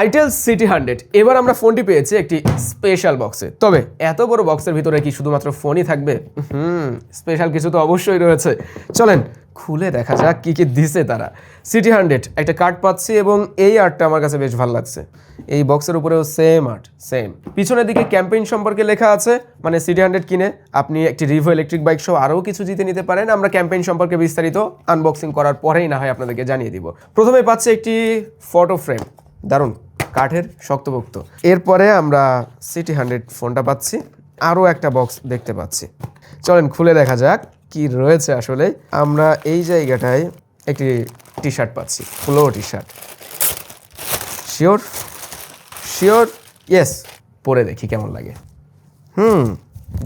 Itel CT hundred এবার আমরা ফোনটি পেয়েছি একটি স্পেশাল বক্সে তবে এত বড় বক্সের ভিতরে কি শুধুমাত্র ফোনই থাকবে? হুম স্পেশাল কিছু তো অবশ্যই রয়েছে। চলেন, খুলে দেখা যাক কী কী দিছে তারা। সিটি হান্ড্রেড একটা কার্ড পাচ্ছি এবং এই আর্টটা আমার কাছে বেশ ভালো লাগছে। এই বক্সের উপরেও সেম আর্ট সেম পিছনের দিকে ক্যাম্পেইন সম্পর্কে লেখা আছে মানে সিটি হান্ড্রেড কিনে আপনি একটি রিভো ইলেকট্রিক বাইক সহ আরও কিছু জিতে নিতে পারেন। আমরা ক্যাম্পেইন সম্পর্কে বিস্তারিত আনবক্সিং করার পরেই না হয় আপনাদেরকে জানিয়ে দিব। প্রথমে পাচ্ছি একটি ফটো ফ্রেম দারুণ। কাঠের শক্তপোক্ত। এরপরে আমরা সিটি হান্ড্রেড ফোনটা পাচ্ছি। আরও একটা বক্স দেখতে পাচ্ছি। চলেন খুলে দেখা যাক কি রয়েছে আসলে আমরা এই জায়গাটায় একটি টি শার্ট পাচ্ছি। ফুলো T shirt sure sure yes পরে দেখি কেমন লাগে। হুম।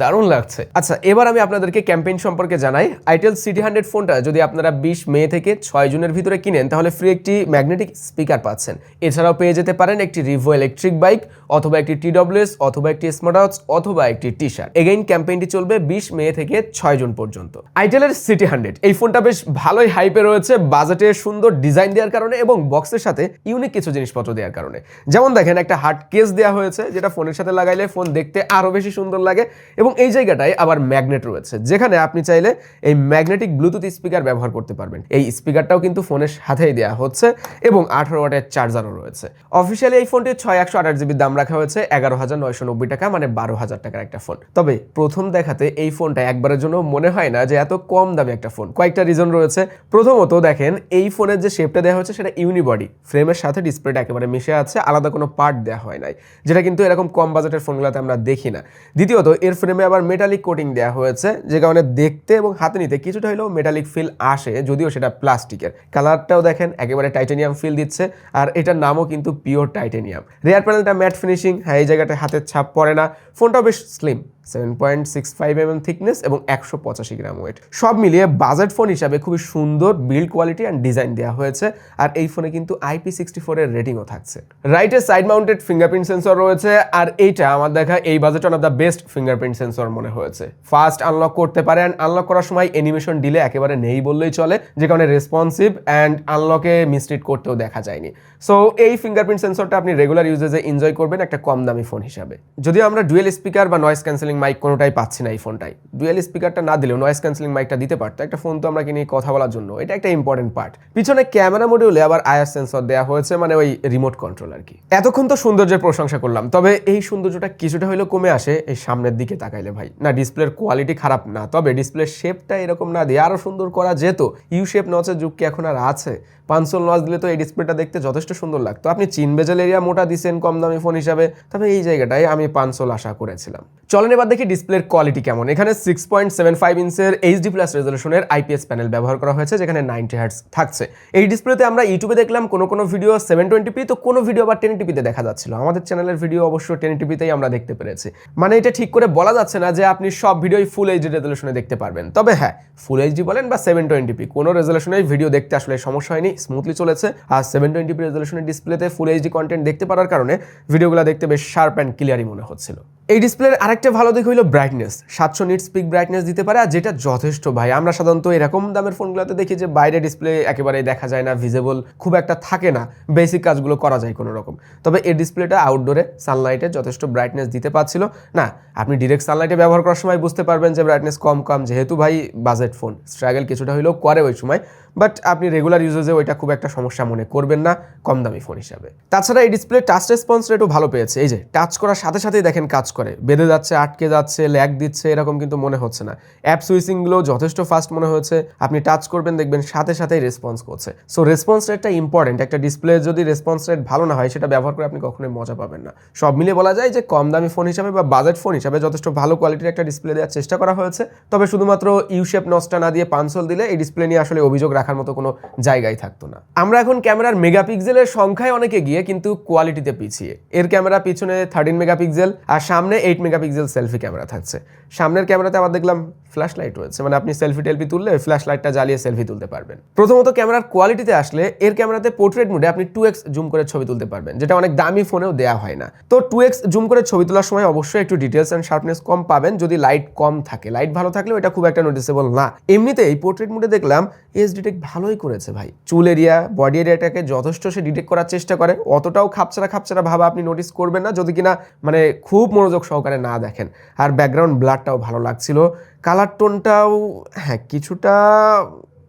দারুণ লাগছে। আচ্ছা এবার আমি আপনাদেরকে ক্যাম্পেইন সম্পর্কে জানাই। আইটেল সিটি হান্ড্রেড ফোনটা যদি আপনারা বিশ মে থেকে ছয় জুনের ভিতরে কিনেন, তাহলে ফ্রি একটি ম্যাগনেটিক স্পিকার পাচ্ছেন। এছাড়াও পেয়ে যেতে পারেন একটি রিভো ইলেকট্রিক বাইক অথবা একটি টিডব্লিউএস অথবা একটি স্মার্ট অথবা একটি টি শার্ট এগেইন ক্যাম্পেইনটি চলবে বিশ মে থেকে ছয় জুন পর্যন্ত। আইটেলের সিটি হান্ড্রেড এই ফোনটা বেশ ভালোই হাইপে রয়েছে বাজেটে সুন্দর ডিজাইন দেওয়ার কারণে এবং বক্সের সাথে ইউনিক কিছু জিনিসপত্র দেওয়ার কারণে। যেমন দেখেন, একটা হার্ড কেস দেওয়া হয়েছে, যেটা ফোনের সাথে লাগাইলে ফোন দেখতে আরও বেশি সুন্দর লাগে। এবং এই জায়গাটায় আবার ম্যাগনেট রয়েছে, যেখানে আপনি চাইলে এই ম্যাগনেটিক ব্লুটুথ স্পিকার ব্যবহার করতে পারবেন। এই স্পিকারটাও কিন্তু ফোনের সাথেই দেওয়া হচ্ছে এবং আঠারো ওয়াটের চার্জারও রয়েছে। অফিসিয়ালি এই ফোনটি ছয় একশো আঠাশ জিবির দাম রাখা হয়েছে, এগারো হাজার নয়শো নব্বই টাকা মানে বারো হাজার টাকার একটা ফোন। তবে প্রথম দেখাতে এই ফোনটা একবারের জন্য মনে হয় না যে এত কম দামে একটা ফোন। কয়েকটা রিজন রয়েছে। প্রথমত দেখেন, এই ফোনের যে শেপটা দেওয়া হয়েছে সেটা ইউনিবডি ফ্রেমের সাথে ডিসপ্লেটা একেবারে মিশে আছে, আলাদা কোনো পার্ট দেওয়া হয় নাই, যেটা কিন্তু এরকম কম বাজেটের ফোনগুলোতে আমরা দেখি না। দ্বিতীয়ত, এর ফ্রেমে আবার মেটালিক কোটিং দেওয়া হয়েছে, যে কারণে দেখতে এবং হাতে নিতে কিছুটা হলেও মেটালিক ফিল আসে, যদিও সেটা প্লাস্টিকের। কালারটাও দেখেন, একেবারে টাইটেনিয়াম ফিল দিচ্ছে, আর এটার নামও কিন্তু পিওর টাইটেনিয়াম রেয়ার প্যানেলটা ম্যাট ফিনিশিং হ্যাঁ এই জায়গাটা হাতের ছাপ পড়ে না। ফোনটাও বেশ slim seven point six five M thickness এবং একশো পঁচাশি গ্রাম ওয়েট সব মিলিয়ে বাজেট ফোন হিসাবে খুবই সুন্দর বিল্ড কোয়ালিটি অ্যান্ড ডিজাইন দেওয়া হয়েছে। আর এই ফোনে কিন্তু আইপি সিক্সটি ফোরের রেটিংও থাকছে। রাইটে সাইড মাউন্টেড ফিঙ্গারপ্রিন্ট সেন্সর রয়েছে আর এইটা আমার দেখা এই budget on of the best fingerprint sensor মনে হয়েছে। ফাস্ট আনলক করতে পারে অ্যান্ড আনলক করার সময় অ্যানিমেশন ডিলে একেবারে নেই বললেই চলে, যে কারণে রেসপন্সিভ অ্যান্ড আনলকে মিসট্রিট করতেও দেখা যায়নি। সো এই ফিঙ্গারপ্রিন্ট সেন্সরটা আপনি রেগুলার ইউজেজে এনজয় করবেন একটা কম দামি ফোন হিসাবে। যদিও আমরা ডুয়েল স্পিকার বা নয়েস ক্যান্সেলিং মাইক কোনোটাই পাচ্ছি না এই ফোনটাই ডুয়েল স্পিকারটা না দিলেও নয়েস ক্যান্সেলিং মাইকটা দিতে পারতো। একটা ফোন তো আমরা কিনি কথা বলার জন্য। এটা একটা ইম্পর্টেন্ট পার্ট পিছনে ক্যামেরা মডিউলে আবার আয়ার সেন্সর দেওয়া হয়েছে মানে ওই রিমোট কন্ট্রোল আর কি। এতক্ষণ তো সৌন্দর্যের প্রশংসা করলাম। তবে এই সৌন্দর্যটা কিছুটা হলেও কমে আসে এই সামনের দিকে তাকাইলে ভাই। না ডিসপ্লের কোয়ালিটি খারাপ না, তবে ডিসপ্লের শেপটা এরকম না দিয়ে আরও সুন্দর করা যেত। ইউ শেপ নচের যুগ কি এখন আর আছে? পাঁচশো নচ দিলে তো এই ডিসপ্লেটা দেখতে যথেষ্ট সুন্দর লাগতো। আপনি চিন বেজেল এরিয়া মোটা দিচ্ছেন কম দামি ফোন হিসাবে। তবে এই জায়গাটায় আমি পাঁচশোল আশা করেছিলাম। চলেন এবার দেখি ডিসপ্লের কোয়ালিটি কেমন। এখানে সিক্স পয়েন্ট সেভেন ফাইভ ইঞ্চের এইচডি প্লাস রেজলিউশনের আইপিএস প্যানেল ব্যবহার করা হয়েছে, যেখানে নাইনটি হার্টস থাকছে। এই ডিসপ্লেতে আমরা ইউটিউবে দেখলাম, কোনো কোনো ভিডিও সেভেন টোয়েন্টি পি তো কোনো ভিডিও আবার টেন টিপিতে দেখা যাচ্ছিল। আমাদের চ্যানেলের ভিডিও অবশ্য টেন টিপিতেই আমরা দেখতে পেরেছি। মানে এটা ঠিক করে বলা যাচ্ছে না যে আপনি সব ভিডিওই ফুল এইচডি রেজলিউশনে দেখতে পারবেন। তবে হ্যাঁ ফুল এইচডি বলেন বা সেভেন টোয়েন্টি পি কোনো রেজলিউশনের ভিডিও দেখতে আসলে সমস্যা হয়নি স্মুথলি চলেছে। আর সেভেন টোয়েন্টি পি রেজলিউশনের ডিসপ্লেতে ফুল এইচডি কন্টেন্ট দেখতে পারার কারণে ভিডিওগুলো দেখতে বেশ শার্প অ্যান্ড ক্লিয়ারই মনে হচ্ছিল। এই ডিসপ্লের আরেকটা ভালো দিক হইল ব্রাইটনেস সাতশো নিট স্পিক ব্রাইটনেস দিতে পারে, আর যেটা যথেষ্ট ভাই। আমরা সাধারণত এরকম দামের ফোনগুলোতে দেখি যে বাইরে ডিসপ্লে একেবারে দেখা যায় না ভিজেবল খুব একটা থাকে না। বেসিক কাজগুলো করা যায় কোনো রকম। তবে এই ডিসপ্লেটা আউটডোরে সানলাইটে যথেষ্ট ব্রাইটনেস দিতে পারছিল। না, আপনি ডিরেক্ট সানলাইটে ব্যবহার করার সময় বুঝতে পারবেন যে ব্রাইটনেস কম কম, যেহেতু ভাই বাজেট ফোন স্ট্রাগল কিছুটা হলেও করে ওই সময়। বাট আপনি রেগুলার ইউজেজে ওইটা খুব একটা সমস্যা মনে করবেন না, কম দামি ফোন হিসাবে। তাছাড়া এই ডিসপ্লে টাচ রেসপন্স রেটও ভালো পেয়েছে। এই যে টাচ করার সাথে সাথেই দেখেন কাজ করে। বেঁধে যাচ্ছে, আটকে যাচ্ছে, ল্যাগ দিচ্ছে, এরকম কিন্তু মনে হচ্ছে না। অ্যাপ সুইচিংগুলো যথেষ্ট ফাস্ট মনে হচ্ছে আপনি টাচ করবেন, দেখবেন সাথে সাথেই রেসপন্স করছে। সো রেসপন্স রেটটা ইম্পর্টেন্ট একটা ডিসপ্লে যদি রেসপন্স রেট ভালো না হয়, সেটা ব্যবহার করে আপনি কখনোই মজা পাবেন না। সব মিলে বলা যায় যে কম দামি ফোন হিসাবে বা বাজেট ফোন হিসাবে যথেষ্ট ভালো কোয়ালিটির একটা ডিসপ্লে দেওয়ার চেষ্টা করা হয়েছে। তবে শুধুমাত্র ইউশেপ নসটা না দিয়ে পাঁচশোল দিলে এই ডিসপ্লে নিয়ে আসলে অভিযোগ রাখার মতো কোনো জায়গায় থাকতো না। আমরা এখন ক্যামেরার মেগাপিক্সেলের সংখ্যায় অনেকে গিয়ে কিন্তু কোয়ালিটিতে পিছিয়ে। এর ক্যামেরা পিছনে থার্টিন মেগাপিক্সেল আর সামনে সামনে এইট মেগাপিক্সেল সেলফি ক্যামেরা থাকছে। সামনের ক্যামেরাতে আবার দেখলাম ফ্ল্যাশ লাইট রয়েছে। মানে আপনি সেলফি টেলফি তুললে ফ্ল্যাশ লাইটটা জ্বালিয়ে সেলফি তুলতে পারবেন। প্রথমত ক্যামেরার কোয়ালিটিতে আসলে এর ক্যামেরাতে পোর্ট্রেট মোডে আপনি টু এক্স জুম করে ছবি তুলতে পারবেন, যেটা অনেক দামি ফোনেও দেওয়া হয় না। তো টু এক্স জুম করে ছবি তোলার সময় অবশ্যই একটু ডিটেলস অ্যান্ড শার্পনেস কম পাবেন, যদি লাইট কম থাকে। লাইট ভালো থাকলেও এটা খুব একটা নোটিসেবল না। এমনিতে এই পোর্ট্রেট মোডে দেখলাম এস ডিটেক্ট ভালোই করেছে ভাই। চুল এরিয়া বডি এরিয়াটাকে যথেষ্ট সে ডিটেক্ট করার চেষ্টা করে। অতটাও খাপছাড়া খাপছাড়া ভাবা আপনি নোটিস করবেন না। যদি কিনা মানে খুব মনোযোগ সহকারে না দেখেন। আর ব্যাকগ্রাউন্ড ব্লারটাও ভালো লাগছিল। কালার টোনটাও হ্যাঁ কিছুটা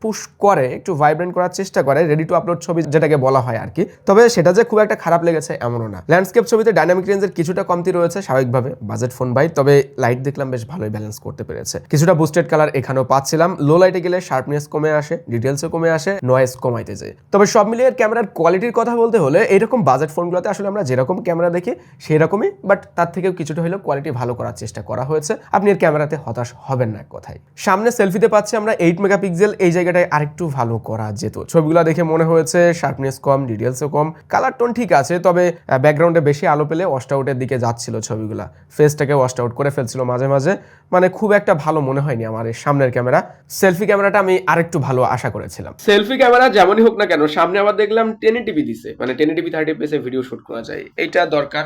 পুশ করে, একটু ভাইব্রেন্ট করার চেষ্টা করে রেডি টু আপলোড ছবি যেটাকে বলা হয় আর কি তবে সেটা যে খুব একটা খারাপ লেগেছে এমনও না। ল্যান্ডস্কেপ ছবিতে ডাইনামিক রেঞ্জের কিছুটা কমতি রয়েছে স্বাভাবিকভাবে বাজেট ফোন বাই তবে লাইট দেখলাম বেশ ভালোই ব্যালেন্স করতে পেরেছে। কিছুটা বুস্টেড কালার এখানেও পাচ্ছিলাম। লো লাইটে গেলে শার্পনেস কমে আসে ডিটেলসও কমে আসে নয়েজ কমাইতে যায়। তবে সব মিলিয়ে ক্যামেরার কোয়ালিটির কথা বলতে হলে, এরকম বাজেট ফোনগুলোতে আসলে আমরা যেরকম ক্যামেরা দেখি সেই রকমই বাট তার থেকেও কিছুটা হলেও কোয়ালিটি ভালো করার চেষ্টা করা হয়েছে। আপনি এর ক্যামেরাতে হতাশ হবেন না কথায়। সামনে সেলফিতে পাচ্ছি আমরা এইট মেগাপিক্সেল এই জায়গাটায় আরেকটু ভালো করা যেত। ছবিগুলো দেখে মনে হয়েছে শার্পনেস কম ডিটেলসও কম, কালার টোন ঠিক আছে, তবে ব্যাকগ্রাউন্ডে বেশি আলো পেলে ওয়াস্ট আউটের দিকে যাচ্ছিল ছবিগুলো। ফেসটাকে ওয়াস্ট আউট করে ফেলছিল মাঝে মাঝে। মানে খুব একটা ভালো মনে হয়নি আমার এই সামনের ক্যামেরা। সেলফি ক্যামেরাটা আমি আরেকটু ভালো আশা করেছিলাম। সেলফি ক্যামেরা যেমনই হোক না কেন, সামনে আবার দেখলাম টেন টিভি দিছে। মানে টেন টিভি থার্টি পিসে ভিডিও শুট করা যায়। এটা দরকার।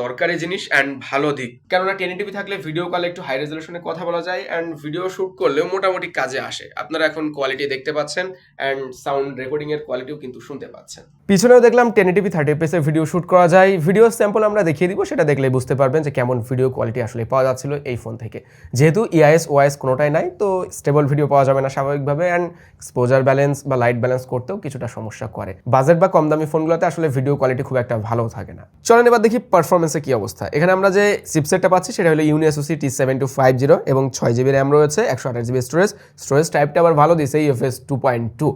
দরকারি জিনিস অ্যান্ড ভালো দিক। কেননা টেন টিভি থাকলে ভিডিও কলে একটু হাই রেজলিউশনে কথা বলা যায় অ্যান্ড ভিডিও শুট করলেও মোটামুটি কাজে আসে। আপনারা এখন কোয়ালিটি দেখতে পাচ্ছেন অ্যান্ড সাউন্ড রেকর্ডিং এর কোয়ালিটিও কিন্তু শুনতে পাচ্ছেন। পিছনেও দেখলাম টেন টিভি থার্টি পিসে ভিডিও শুট করা যায়। ভিডিও স্যাম্পল আমরা দেখিয়ে দিব, সেটা দেখলে বুঝতে পারবেন যে কেমন ভিডিও কোয়ালিটি আসলে পাওয়া যাচ্ছিল এই ফোন থেকে। যেহেতু ইআইএস ওআইএস কোনোটাই নাই, তো স্টেবল ভিডিও পাওয়া যাবে না স্বাভাবিকভাবে অ্যান্ড এক্সপোজার ব্যালেন্স বা লাইট ব্যালেন্স করতেও কিছুটা সমস্যা করে। বাজেট বা কম দামি ফোনগুলোতে আসলে ভিডিও কোয়ালিটি খুব একটা ভালো থাকে না। চলেন এবার দেখি পারফরমেন্সে কি অবস্থা? এখানে আমরা যে চিপসেটটা পাচ্ছি, সেটা হলো UNISOC T seven two five zero এবং ছয় জিবি র্যাম রয়েছে, একশো আঠাশ জিবি স্টোরেজ স্টোরেজ টাইপটা আবার ভালো দিয়েছে UFS two point two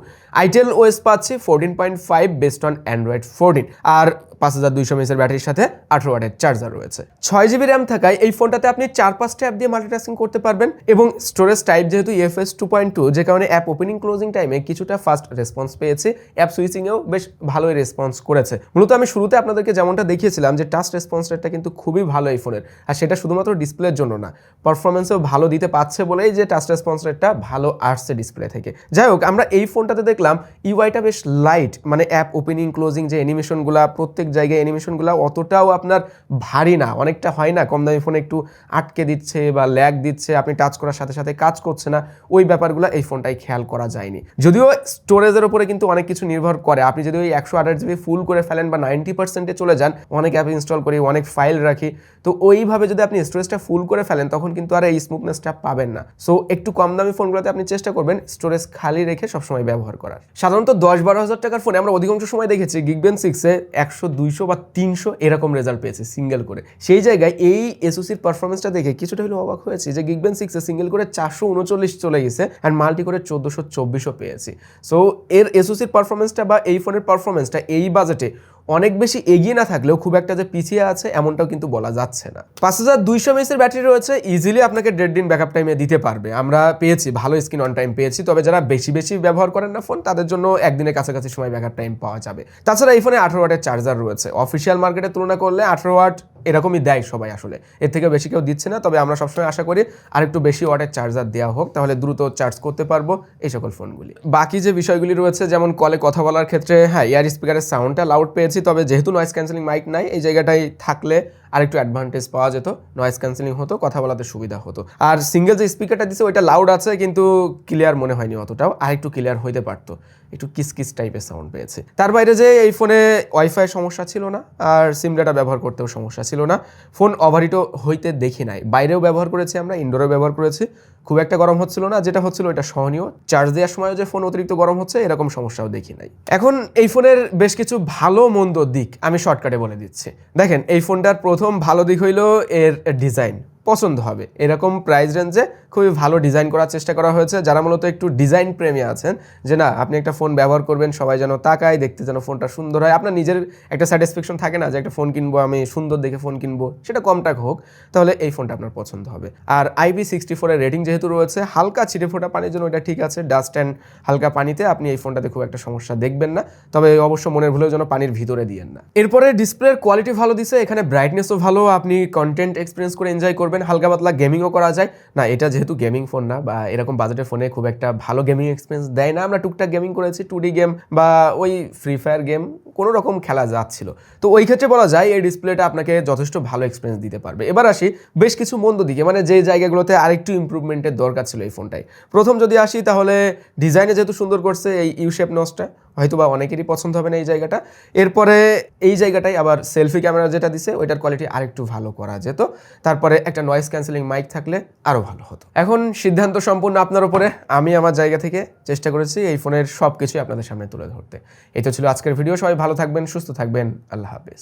itel OS পাচ্ছি fourteen point five based on Android fourteen আর পাঁচ হাজার দুইশো এমএসের ব্যাটারির সাথে আঠারো ওয়াটের চার্জার রয়েছে। ছয় জিবি র্যাম থাকায় এই ফোনটাতে আপনি চার পাঁচটা অ্যাপ দিয়ে মাল্টিটাস্কিং করতে পারবেন এবং স্টোরেজ টাইপ যেহেতু ইএফএস টু পয়েন্ট টু যে কারণে অ্যাপ ওপেনিং ক্লোজিং টাইমে কিছুটা ফাস্ট রেসপন্স পেয়েছে। অ্যাপ সুইচিংয়েও বেশ ভালোই রেসপন্স করেছে। মূলত আমি শুরুতে আপনাদেরকে যেমনটা দেখিয়েছিলাম যে টাচ রেসপন্স রেটটা কিন্তু খুবই ভালো এই ফোনের আর সেটা শুধুমাত্র ডিসপ্লের জন্য না পারফরমেন্সও ভালো দিতে পারছে বলেই যে টাচ রেসপন্স রেটটা ভালো আসছে ডিসপ্লে থেকে। যাই হোক, আমরা এই ফোনটাতে দেখলাম ইউআইটা বেশ লাইট মানে অ্যাপ ওপেনিং ক্লোজিং যে অ্যানিমেশনগুলো প্রত্যেক জায়গায় অ্যানিমেশনগুলো অতটাও আপনার ভারী না, অনেকটা হয় না কম দামি ফোনে একটু আটকে দিচ্ছে বা ল্যাগ দিচ্ছে, আপনি টাচ করার সাথে সাথে কাজ করছে না, ওই ব্যাপারগুলো এই ফোনটাই খেয়াল করা যায়নি। যদিও স্টোরেজের উপরে কিন্তু অনেক কিছু নির্ভর করে, আপনি যদি ওই একশো আঠাশ জিবি ফুল করে ফেলেন বা নাইনটি পার্সেন্টে চলে যান, অনেক অ্যাপ ইনস্টল করি অনেক ফাইল রাখি। তো ওইভাবে যদি আপনি স্টোরেজটা ফুল করে ফেলেন, তখন কিন্তু আর এই স্মুথনেসটা পাবেন না। সো একটু কম দামি ফোনগুলোতে আপনি চেষ্টা করবেন স্টোরেজ খালি রেখে সবসময় ব্যবহার করার। সাধারণত দশ বারো হাজার টাকার ফোনে আমরা অধিকাংশ সময় দেখেছি গিগবেন সিক্সে একশো, দুইশো বা তিনশো এরকম রেজাল্ট পেয়েছে সিঙ্গেল করে। সেই জায়গায় এই এসওসির পারফরমেন্সটা দেখে কিছুটা হলেও অবাক হয়েছে যে গিগবেন সিক্সে সিঙ্গেল করে চারশো উনচল্লিশ চলে গেছে অ্যান্ড মাল্টি করে চোদ্দোশো চব্বিশও পেয়েছি। সো এর এসওসির পারফরমেন্সটা বা এই ফোনের পারফরমেন্সটা এই বাজেটে অনেক বেশি এগিয়ে না থাকলেও খুব একটা যে পিছিয়ে আছে এমনটাও কিন্তু বলা যাচ্ছে না। পাঁচ হাজার দুইশো এমএসের ব্যাটারি রয়েছে ইজিলি আপনাকে দেড় দিন ব্যাকআপ টাইমে দিতে পারবে। আমরা পেয়েছি, ভালো স্ক্রিন অন টাইম পেয়েছি, তবে যারা বেশি বেশি ব্যবহার করেন না ফোন তাদের জন্য একদিনের কাছাকাছি সময় ব্যাকআপ টাইম পাওয়া যাবে। তাছাড়া এই ফোনে আঠারো ওয়াটের চার্জার রয়েছে। অফিসিয়াল মার্কেটের তুলনা করলে আঠারো ওয়াট এরকমই দেয় সবাই আসলে। এর থেকে বেশি কেউ দিচ্ছে না, তবে আমরা সবসময় আশা করি আরেকটু বেশি ওয়াটের চার্জার দেওয়া হোক, তাহলে দ্রুত চার্জ করতে পারব এই সকল ফোনগুলি। বাকি যে বিষয়গুলি রয়েছে, যেমন কলে কথা বলার ক্ষেত্রে হ্যাঁ এয়ার স্পিকারের সাউন্ডটা লাউড পেয়েছি, তবে যেহেতু নয়েস ক্যান্সেলিং মাইক নাই, এই জায়গাটায় থাকলে আরেকটু অ্যাডভান্টেজ পাওয়া যেত নয়েজ ক্যান্সেলিং হতো, কথা বলাতে সুবিধা হতো। আর সিঙ্গেল যে স্পিকারটা দিছে, ওইটা লাউড আছে, কিন্তু ক্লিয়ার মনে হয়নি অতটাও আর একটু ক্লিয়ার হইতে পারতো। একটু কিস কিস টাইপের সাউন্ড পেয়েছে। তার বাইরে যে এই ফোনে ওয়াইফাই সমস্যা ছিল না, আর সিম ডাটা ব্যবহার করতেও সমস্যা ছিল না। ফোন ওভারহিটও হইতে দেখি নাই। বাইরেও ব্যবহার করেছি আমরা ইনডোরেও ব্যবহার করেছি। খুব একটা গরম হচ্ছিল না, যেটা হচ্ছিল এটা সহনীয়। চার্জ দেওয়ার সময়ও যে ফোন অতিরিক্ত গরম হচ্ছে, এরকম সমস্যাও দেখি নাই। এখন এই ফোনের বেশ কিছু ভালো মন্দ দিক আমি শর্টকাটে বলে দিচ্ছি। দেখেন, এই ফোনটার প্রথম ভালো দিক হইল এর ডিজাইন পছন্দ হবে। এরকম প্রাইস রেঞ্জে খুবই ভালো ডিজাইন করার চেষ্টা করা হয়েছে, যারা মূলত একটু ডিজাইন প্রেমী আছেন, যে না, আপনি একটা ফোন ব্যবহার করবেন, সবাই যেন তাকায়, দেখতে যেন ফোনটা সুন্দর হয়। আপনার নিজের একটা স্যাটিসফ্যাকশন থাকে না যে একটা ফোন কিনবো, আমি সুন্দর দেখে ফোন কিনবো, সেটা কম টাকা হোক, তাহলে এই ফোনটা আপনার পছন্দ হবে। আর আইপি সিক্সটি ফোরের রেটিং যেহেতু রয়েছে, হালকা ছিটে ফোটা পানির জন্য এটা ঠিক আছে ডাস্ট অ্যান্ড হালকা পানিতে আপনি এই ফোনটাতে খুব একটা সমস্যা দেখবেন না, তবে অবশ্য মনের ভুলেও যেন পানির ভিতরে দিয়েন না। এরপরে ডিসপ্লের কোয়ালিটি ভালো দিছে, এখানে ব্রাইটনেসও ভালো, আপনি কন্টেন্ট এক্সপিরিয়েন্স করে এনজয় করবেন, হালকা পাতলা গেমিংও করা যায়। না, এটা যেহেতু গেমিং ফোন না বা এরকম বাজেটের ফোনে খুব একটা ভালো গেমিং এক্সপিরিয়েন্স দেয় না, আমরা টুকটাক গেমিং করেছি টু ডি গেম বা ওই ফ্রি ফায়ার গেম কোনো রকম খেলা যাচ্ছিল। তো ওই ক্ষেত্রে বলা যায় এই ডিসপ্লেটা আপনাকে যথেষ্ট ভালো এক্সপিরিয়েন্স দিতে পারবে। এবার আসি বেশ কিছু মন্দ দিকে মানে যে জায়গাগুলোতে আরেকটু ইমপ্রুভমেন্টের দরকার ছিল এই ফোনটাই। প্রথম যদি আসি তাহলে ডিজাইনে যেহেতু সুন্দর করছে এই ইউশেপ নসটা হয়তো বা অনেকেরই পছন্দ হবে না এই জায়গাটা। এরপরে এই জায়গাটাই আবার সেলফি ক্যামেরা যেটা দিছে, ওইটার কোয়ালিটি আরেকটু ভালো করা যেত। তারপরে একটা নয়েস ক্যান্সেলিং মাইক থাকলে আরও ভালো হতো। এখন সিদ্ধান্ত সম্পূর্ণ আপনার উপরে। আমি আমার জায়গা থেকে চেষ্টা করেছি এই ফোনের সব কিছুই আপনাদের সামনে তুলে ধরতে। এই তো ছিল আজকের ভিডিও সবাই ভালো থাকবেন, সুস্থ থাকবেন। আল্লাহ হাফেজ।